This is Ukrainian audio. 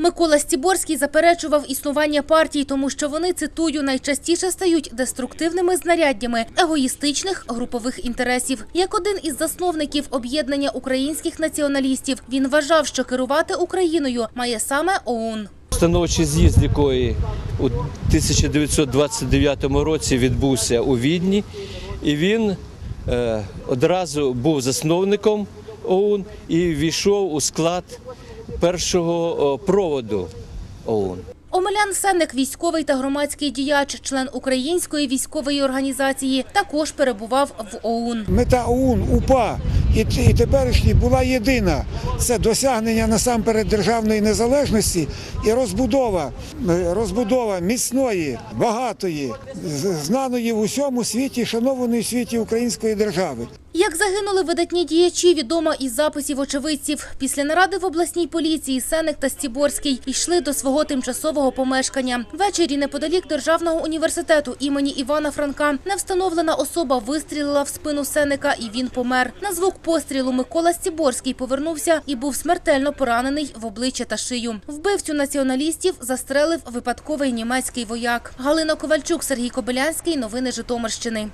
Микола Стіборський заперечував існування партій, тому що вони цитую найчастіше стають деструктивними знаряддями егоїстичних групових інтересів. Як один із засновників об'єднання українських націоналістів, він вважав, що керувати Україною має саме ОУН. Установчий з'їзд якої у 1929 році відбувся у Відні, і він е, одразу був засновником ОУН і війшов у склад першого проводу ОУН. Омелян Сенник, військовий та громадський діяч, член української військової організації, також перебував в ОУН. Мета ОУН, УПА і, і теперішній була єдина: це досягнення насамперед державної незалежності і розбудова, е, розбудова міцної, багатої, знаної в усьому світі, шанованої в світі української держави. Як загинули видатні діячі, відомо із записів очевидців. Після наради в обласній поліції Сеник та Стіборський йшли до свого тимчасового помешкання. Ввечері неподалік Державного університету імені Івана Франка невстановлена особа вистрілила в спину Сеника і він помер. На звук пострілу Микола Стіборський повернувся і був смертельно поранений в обличчя та шию. Вбивцю націоналістів застрелив випадковий німецький вояк. Галина Ковальчук, Сергій Кобилянський. Новини Житомирщини.